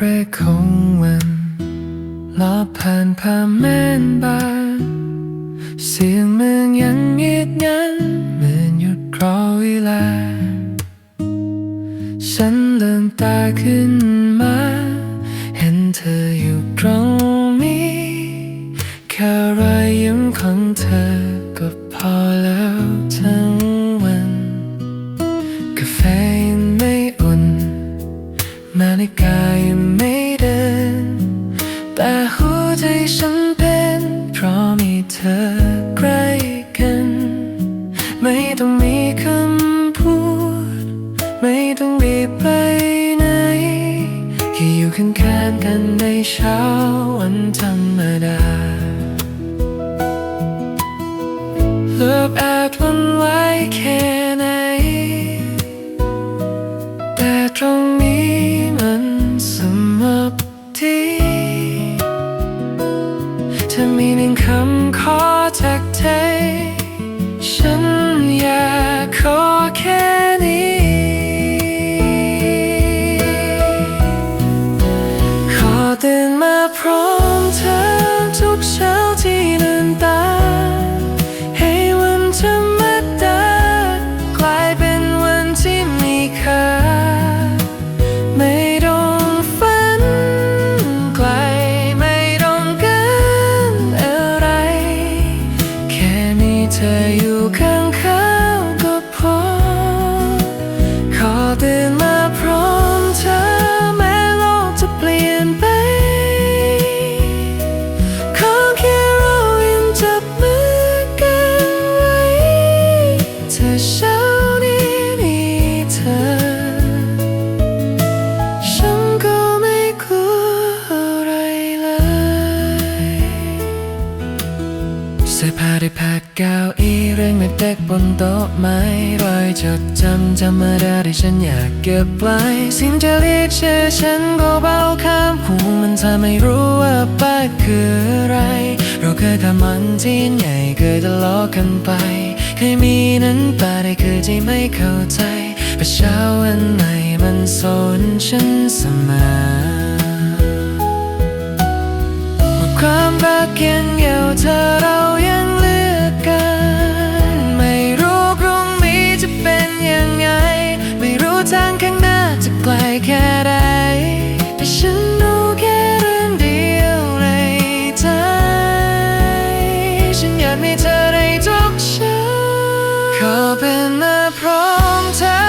ของวันลอบผ่านผ่าแม่นบานเสียงเมืองยังเงียบงันเหมือนหยุดรอเวลา ฉันลืมตาขึ้นมา เห็นเธออยู่ตรงนี้แค่รอยยิ้มของเธอ กายไม่เดิน แต่หัวใจฉันเป็นเพราะมีเธอใกล้กัน ไม่ต้องมีคำพูด ไม่ต้องรีบไปไหนแค่อยู่ข้างๆกันในเช้าวันธรรมดาเลือบแถ้ามีหนึ่งคำขอจากเธอฉันอยากขอ มีเงเล็กๆบนโต๊ะไม้รอยจดจำจำมาได้ที่ฉันอยากเก็บไว้สิ่งจะเรียกชื่อฉันก็เบาข้ามหูมันทำให้รู้ว่าป้าคืออะไร เราเคยทำมันที่ใหญ่เคยทะเลาะกันไปเคยมีนั้นป้าได้คือที่ไม่เข้าใจแต่เช้าวันไหนมันสนฉันเสมอความรักยังอยู่เธอเรา ทางข้างหน้าจะไกลแค่ใดแต่ฉันรู้แค่เรื่องเดียวในใจ ฉันอยากมีเธอในทุกเช้าขอเป็นมาพร้อมเธอ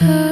her